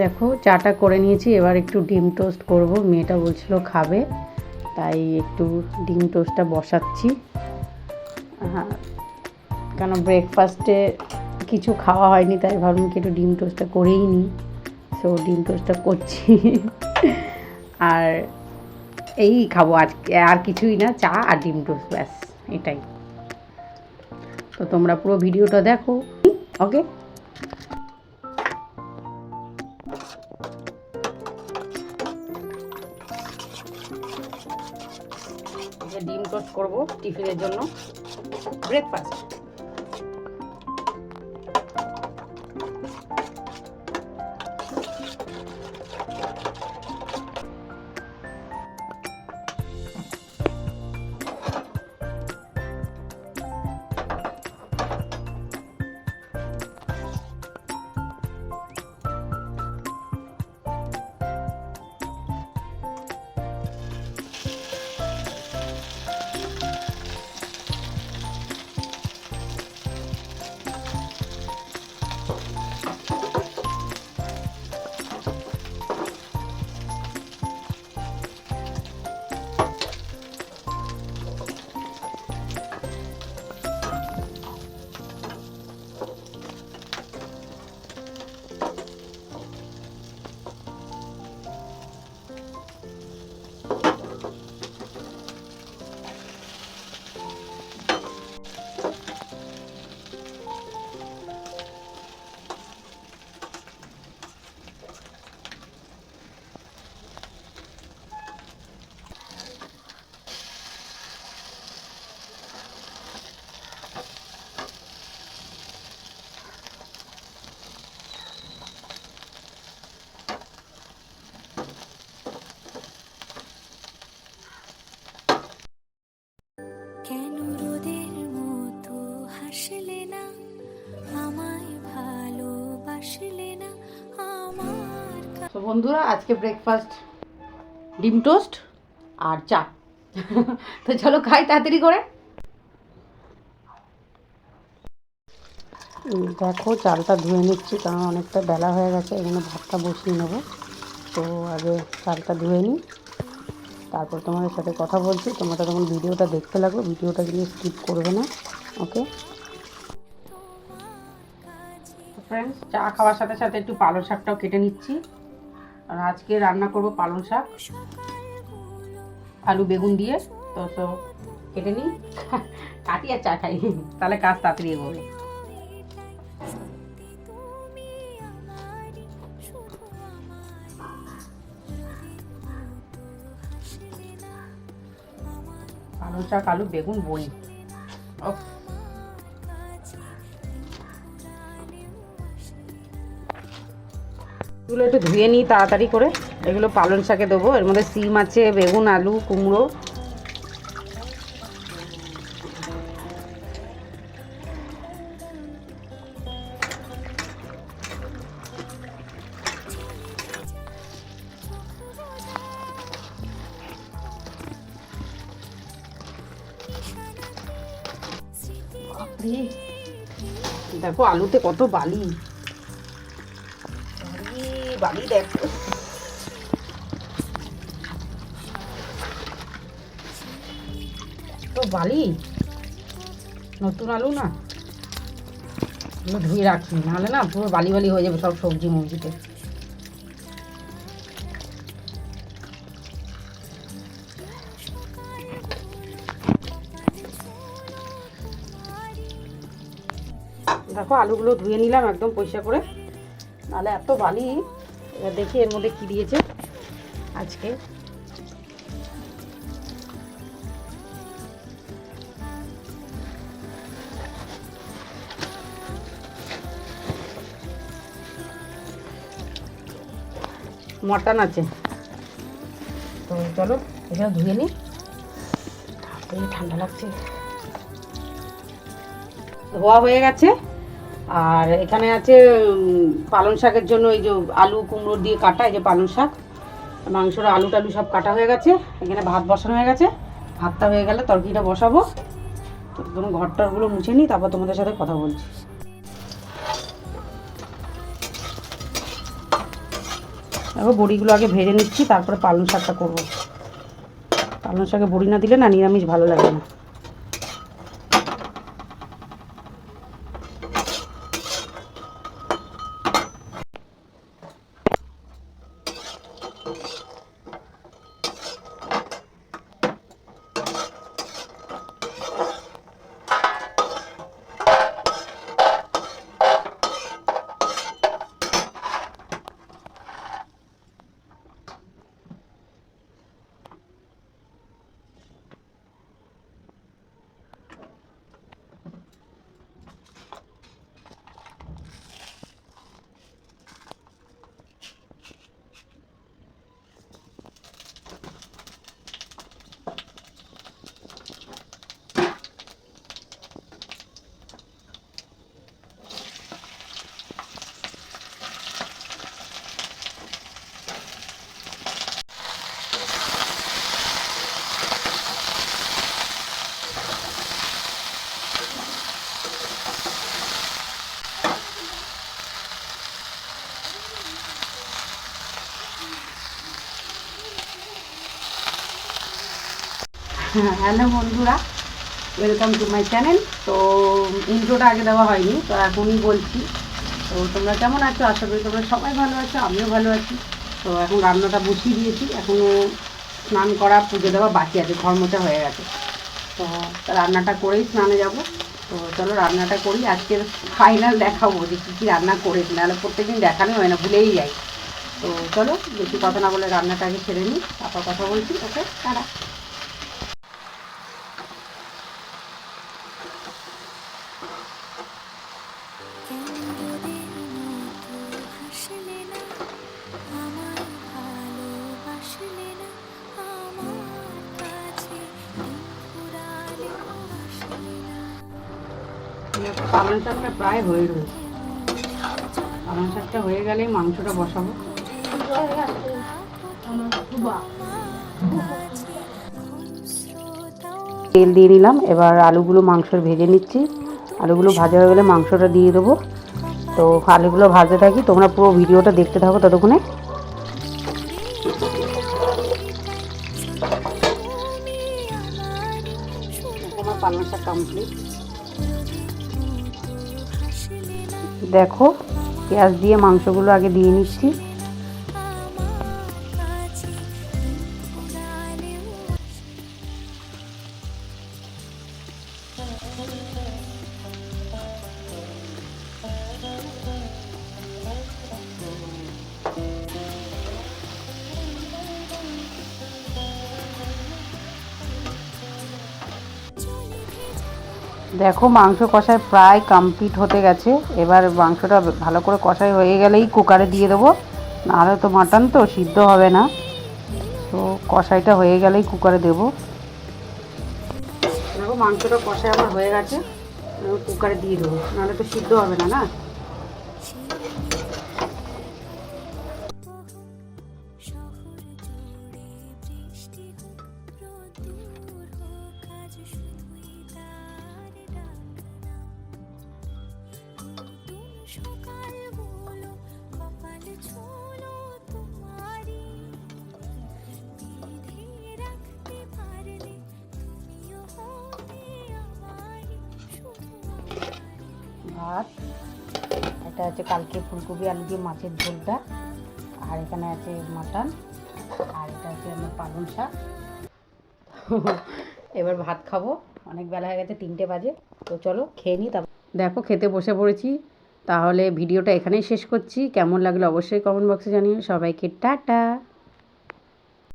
দেখো, চাটা করে নিয়েছি, এবার একটু ডিম টোস্ট করব। মেয়েটা বলছিল খাবে, তাই একটু ডিম টোস্টটা বসাচ্ছি। হ্যাঁ কেন ব্রেকফাস্টে কিছু খাওয়া হয়নি, তাই ভাবলাম কি একটু ডিম টোস্টটা করেই নিই। সো ডিম টোস্টটা করছি। আর এই খাব আজকে আর কিছুই না, চা আর ডিম টোস্ট, ব্যাস, এটাই। তো তোমরা পুরো ভিডিওটা দেখো। ওকে? টিফিনের জন্য? ব্রেকফাস্ট তো বন্ধুরা আজকে ব্রেকফাস্ট ডিম টোস্ট আর চা। তো চলো খাই তাড়াতাড়ি করে। দেখো চালটা ধুয়ে নিচ্ছি কারণ অনেকটা বেলা হয়ে গেছে এখানে ভাতটা বসিয়ে নেব। তো আগে চালটা ধুয়ে নিই। তারপর তোমাদের সাথে কথা বলছি তোমরা তখন ভিডিওটা দেখতে লাগো ভিডিওটা কিন্তু স্কিপ করবে না ওকে ফ্রেন্ডস চা খাওয়ার সাথে সাথে একটু পালং শাকটাও কেটে নিচ্ছি। আর আজকে রান্না করব পালং শাক, আলু বেগুন দিয়ে। তো তো কেটে নিই। কাটি আর চা খাই। তাহলে কাজ তাড়াতাড়ি এগোবে পালং শাক, আলু, বেগুন বই ও এগুলো একটু ধুয়ে নিই তাড়াতাড়ি করে। এগুলো পালং শাকে দেবো। এর মধ্যে সিম আছে, বেগুন, আলু, কুমড়ো। দেখো, আলুতে কত বালি। বালি দেখো। তো বালি? নতুন আলু না? এগুলো ধুয়ে রাখি, নাহলে না পুরো বালি বালি হয়ে যাবে সব সবজি মবজিতে। দেখো, আলুগুলো ধুয়ে নিলাম একদম পরিষ্কার করে। নাহলে এত বালি। এবার দেখি এর মধ্যে কি দিয়েছে আজকে। মটন আছে। তো চলো এটা ধুয়ে তাড়াতাড়ি ঠান্ডা লাগছে। ধোয়া হয়ে গেছে। আর এখানে আছে পালং শাকের জন্য এই যে আলু কুমড়ো দিয়ে কাটা, এই যে পালং শাক। মাংসর আলু টালু সব কাটা হয়ে গেছে। এখানে ভাত বসানো হয়ে গেছে। ভাতটা হয়ে গেলে তরকিটা বসাবো। তো তোমার ঘর টরগুলো মুছে নিই, তারপর তোমাদের সাথে কথা বলছি। দেখো, বড়িগুলো আগে ভেজে নিচ্ছি, তারপরে পালং শাকটা করব। পালং শাকে বড়ি না দিলে না নিরামিষ ভালো লাগে না। হ্যালো বন্ধুরা ওয়েলকাম টু মাই চ্যানেল তো ইন্ট্রোটা আগে দেওয়া হয়নি, তো এখনই বলছি। তো, তোমরা কেমন আছো? আশা করি তোমরা সবাই ভালো আছো, আমিও ভালো আছি। তো, এখন রান্নাটা বসিয়ে দিয়েছি। এখনও স্নান করা, পুজো দেওয়া বাকি আছে ঘর মোছা হয়ে গেছে। তো, রান্নাটা করেই স্নানে যাব। তো, চলো রান্নাটা করি। আজকের ফাইনাল দেখাবো যে কী কী রান্না করেছি। নাহলে প্রত্যেকদিন দেখানো হয় না, ভুলেই যাই। তো, চলো, বেশি কথা না বলে রান্নাটা আগে ছেড়ে নিই। তারপর কথা বলছি। ওকে তারা পালং শাকটা প্রায় হয়ে রয়েছে। পালং শাকটা হয়ে গেলে মাংসটা বসাবো। তেল দিয়ে নিলাম এবার আলুগুলো মাংসর ভেজে নিচ্ছি। আলুগুলো ভাজা হয়ে গেলে মাংসটা দিয়ে দেবো। তো আলুগুলো ভাজতে থাকি তোমরা পুরো ভিডিওটা দেখতে থাকো ততক্ষণে। আমার পালং শাক কমপ্লিট দেখো পেঁয়াজ দিয়ে মাংসগুলো আগে দিয়ে নিচ্ছি। দেখো, মাংস কষায় প্রায় কমপ্লিট হতে গেছে। এবার মাংসটা ভালো করে কষাই হয়ে গেলেই কুকারে দিয়ে দেবো। নাহলে তো মাটন তো সিদ্ধ হবে না। তো কষাইটা হয়ে গেলেই কুকারে দেবো। দেখো, মাংসটা কষায় আমার হয়ে গেছে। কুকারে দিয়ে দেবো। নাহলে তো সিদ্ধ হবে না না? ভাত, এটা হচ্ছে কালকে ফুলকপি, আলু দিয়ে মাছের ঝোলটা, আর এখানে আছে মাটন, আর এটা হচ্ছে আমার পালং শাক। এবার ভাত খাব, অনেক বেলা হয়ে গেছে তিনটে বাজে, তো চলো খেয়ে নিই তারপর। দেখো, খেতে বসে পড়েছি, তাহলে ভিডিওটা এখানেই শেষ করছি, কেমন লাগল অবশ্যই কমেন্ট বক্সে জানিও, সবাইকে টাটা।